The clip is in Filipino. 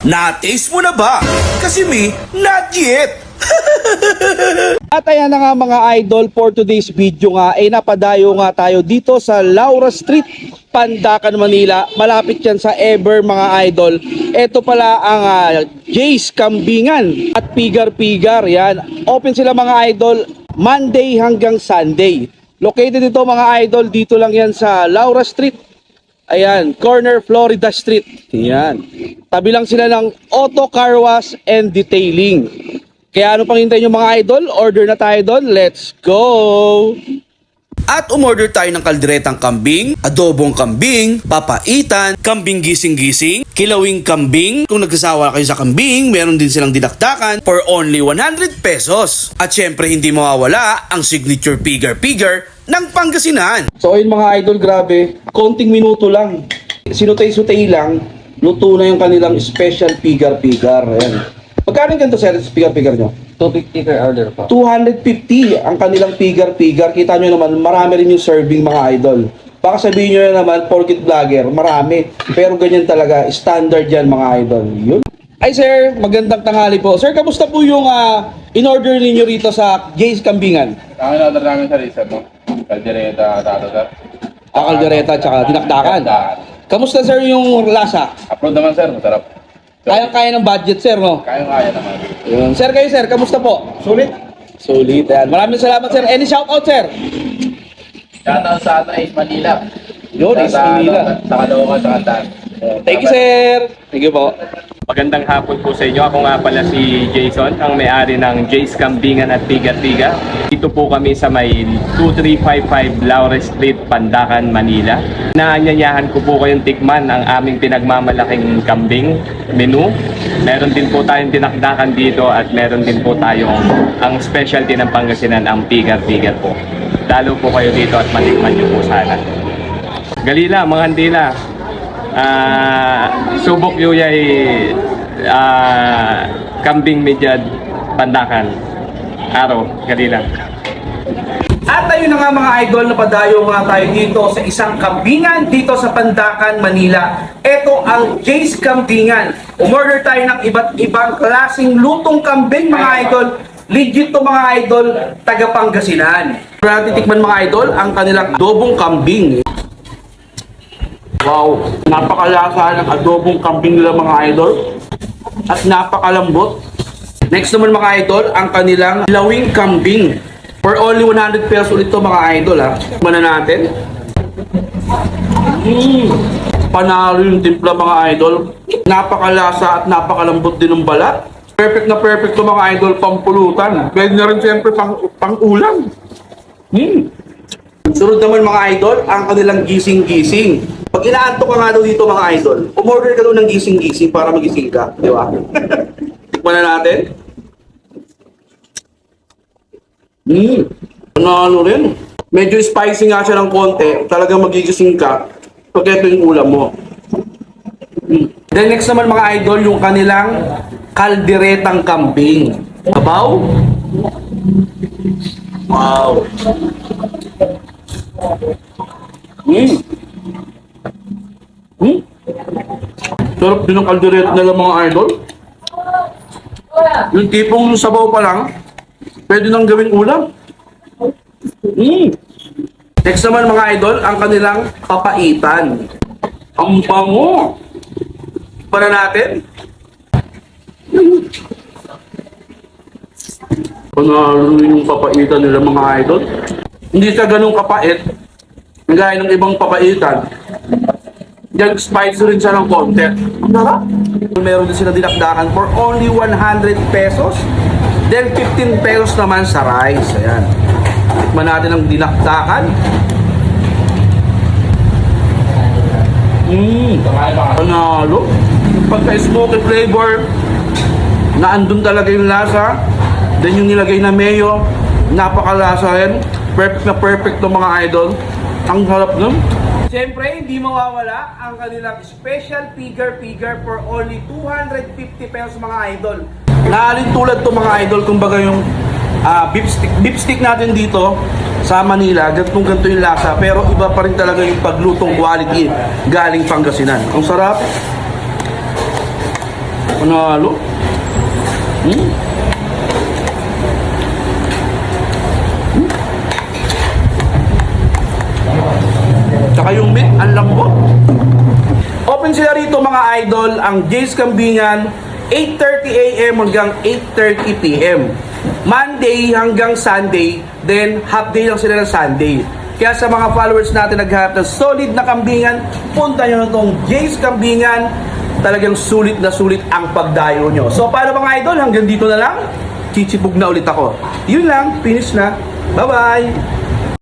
Na-taste mo na ba? Kasi me, not yet. At ayan na nga mga idol for today's video nga ay napadayo nga tayo dito sa Laura Street, Pandacan, Manila. Malapit yan sa Ever mga idol. Ito pala ang ah, Jace Kambingan at Pigar Pigar. Yan. Open sila mga idol Monday hanggang Sunday. Located ito mga idol dito lang yan sa Laura Street. Ayan, corner Florida Street. Ayan. Tabi lang sila ng auto car wash and detailing. Kaya ano pang hintayin nyo mga idol? Order na tayo doon. Let's go! At umorder tayo ng kalderetang kambing, adobong kambing, papaitan, kambing gising-gising, kilawing kambing. Kung nagsasawa kayo sa kambing, meron din silang didaktakan for only 100 pesos. At syempre hindi mawawala ang signature pigar-pigar ng Pangasinan. So ayun mga idol, grabe. Konting minuto lang. Sinutay-sutay lang. Luto na yung kanilang special pigar-pigar. Ayan. Magkano ganito sir, pigar-pigar nyo? 250 per order po. 250 ang kanilang pigar-pigar. Kita nyo naman, marami rin yung serving mga idol. Baka sabihin nyo na naman, porkit vlogger, marami. Pero ganyan talaga, standard yan mga idol. Yun. Ay sir, magandang tanghali po. Sir, kamusta po yung ah, in-order ninyo rito sa Jace Kambingan? Ang in-order namin sa isa, no? Caldereta, tato, sir. Ah, kaldereta at saka dinakdakan. Dinakdakan. Kamusta sir yung lasa? Upload naman, sir. Masarap. Kaya-kaya ng budget sir, no? Kaya-kaya naman. Yun. Sir, kayo sir, kamusta po? Sulit. Sulit. Yan. Maraming salamat sir. Any shoutout sir? Shoutout sa ano, Ace Manila. Yun, Ace Manila. Sa Caloocan, sa Kantaan. Thank you sir. Thank you po. Magandang hapon po sa inyo. Ako nga pala si Jason, ang may-ari ng Jay's Kambingan at Tiga Tiga. Dito po kami sa may 2355 Laure Street, Pandacan, Manila. Naanyayahan ko po kayong tikman ang aming pinagmamalaking kambing menu. Meron din po tayong dinakdakan dito at meron din po tayong ang specialty ng Pangasinan, ang Tiga Tiga po. Dalo po kayo dito at matikman niyo po sana. Galila, mga handila. Ah, subok yuyay ah, kambing medyad pandakan. Araw, galila. At ayun na nga mga idol, napadayo nga tayo dito sa isang kambingan dito sa Pandacan, Manila. Ito ang Jace Kambingan. Umorder tayo ng iba't ibang klaseng lutong kambing mga idol. Legit to mga idol, taga Pangasinan. Natin tikman mga idol ang kanilang adobong kambing. Wow, napakalasa ng adobong kambing nila mga idol. At napakalambot. Next naman mga idol, ang kanilang lawing kambing. For only 100 pesos ulit to mga idol ha. Mana natin. Mm. Panalo yung timpla mga idol. Napakalasa at napakalambot din ng balat. Perfect na perfect to mga idol pampulutan. Pwede na rin siyempre pang, pang ulam. Mm. Sunod naman mga idol, ang kanilang gising-gising. Pag inaantok ka nga daw dito mga idol, umorder ka daw ng gising-gising para magising ka. Di ba? Tikman na natin. Hmm. Panalo rin. Medyo spicy nga siya ng konti. Talagang magigising ka pag ito yung ulam mo. Hmm. Then next naman mga idol, yung kanilang kalderetang kambing. Abaw? Wow. Hmm. Hmm. Sarap din ng kaldereta nila mga idol. Yung tipong sabaw pa lang, pwede nang gawing ulam. Hmm. Next naman mga idol, ang kanilang papaitan. Ang bango. Para natin. Panalo yung papaitan nila mga idol. Hindi siya ganun kapait. Gaya ng ibang papaitan. Diyan spicy rin siya ng konti. Ang sarap. Meron din sila dinakdakan for only 100 pesos. Then 15 pesos naman sa rice. Ayan. Tikman natin ang dinakdakan. Mmm. Panalo. Pagka-smoky flavor, na andun talaga yung lasa. Then yung nilagay na mayo, napakalasa rin. Perfect na perfect to mga idol. Ang harap nun. Siyempre, hindi mawawala ang kanilang special figure-figure for only 250 pesos mga idol. Naalin tulad to mga idol, kumbaga yung ah, beef stick, natin dito sa Manila, ganitong ganito yung lasa, pero iba pa rin talaga yung paglutong quality galing Pangasinan. Ang sarap. Panalo. Hmm? Tsaka yung meat, ang lambot. Open sila rito mga idol, ang Jay's Kambingan, 8.30 a.m. hanggang 8.30 p.m. Monday hanggang Sunday, then half day lang sila ng Sunday. Kaya sa mga followers natin naghahanap ng solid na kambingan, punta nyo na tong Jay's Kambingan. Talagang sulit na sulit ang pagdayo nyo. So paano mga idol, hanggang dito na lang. Chichipug na ulit ako. Yun lang, finish na. Bye-bye!